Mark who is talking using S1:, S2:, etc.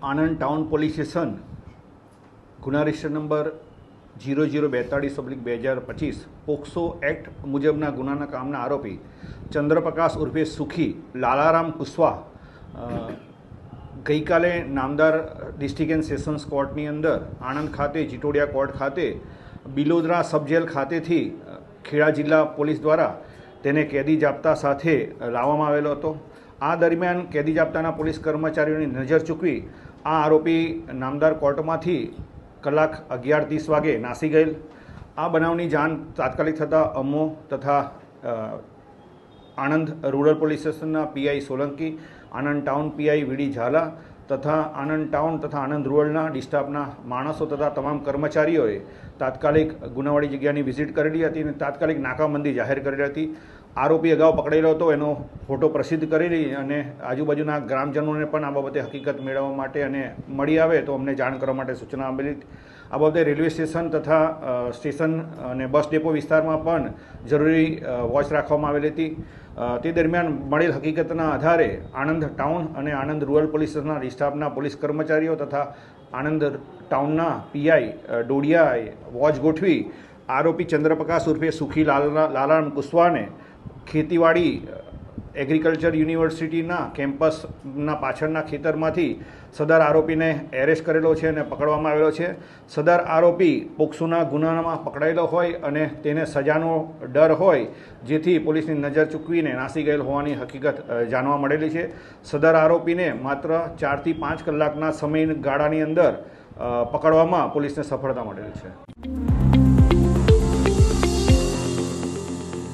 S1: Anand town police station, ગુના register number zero zero બેતાળીસ oblique બે હજાર પચીસ, પોક્સો એક્ટ મુજબના ગુનાના કામના આરોપી ચંદ્રપ્રકાશ ઉર્ફે સુખી, લાલારામ કુશવા ગઈકાલે નામદાર ડિસ્ટ્રિક્ટ એન્ડ સેશન્સ કોર્ટની અંદર આણંદ ખાતે, જીટોડિયા કોર્ટ ખાતે, બિલોદરા સબજેલ ખાતેથી ખેડા જિલ્લા પોલીસ દ્વારા તેને કેદી જાપ્તા સાથે લાવવામાં આવેલો હતો. આ દરમિયાન કેદી જાપ્તાના પોલીસ કર્મચારીઓની નજર ચૂકવી આ આરોપી નામદાર કોર્ટમાંથી કલાક અગિયાર ત્રીસ વાગે નાસી ગયેલ. આ બનાવની જાણ તાત્કાલિક થતાં અમો તથા આણંદ રૂરલ પોલીસ સ્ટેશનના PI Solanki, Anand town PI VD Jhala તથા આણંદ ટાઉન તથા આણંદ રૂરલના ડિસ્ટાફના માણસો તથા તમામ કર્મચારીઓએ તાત્કાલિક ગુનાવાળી જગ્યાની વિઝિટ કરેલી હતી અને તાત્કાલિક નાકાબંધી જાહેર કરેલી હતી. આરોપી અગાઉ પકડેલો હતો, એનો ફોટો પ્રસિદ્ધ કરેલી અને આજુબાજુના ગ્રામજનોને પણ આ બાબતે હકીકત મેળવવા માટે અને મળી આવે તો અમને જાણ કરવા માટે સૂચના આપેલી. આ બાબતે રેલવે સ્ટેશન તથા સ્ટેશન અને બસ ડેપો વિસ્તારમાં પણ જરૂરી વોચ રાખવામાં આવેલી હતી. તે દરમિયાન મળેલ હકીકતના આધારે આણંદ ટાઉન અને આણંદ રૂરલ પોલીસ સ્ટેશનના સ્ટાફના પોલીસ કર્મચારીઓ તથા આણંદ ટાઉનના પીઆઈ ડોડિયાએ વોચ ગોઠવી આરોપી ચંદ્રપ્રકાશ ઉર્ફે સુખી લાલા, લાલારામ કુશવાને ખેતીવાડી એગ્રીકલ્ચર યુનિવર્સિટીના કેમ્પસના પાછળના ખેતરમાંથી સદર આરોપીને એરેસ્ટ કરેલો છે અને પકડવામાં આવેલો છે. સદર આરોપી પોક્સોના ગુનામાં પકડાયેલો હોય અને તેને સજાનો ડર હોય, જેથી પોલીસની નજર ચૂકવીને નાસી ગયેલ હોવાની હકીકત જાણવા મળેલી છે. સદર આરોપીને માત્ર ચારથી પાંચ કલાકના સમયગાળાની અંદર પકડવામાં પોલીસને સફળતા મળેલી છે.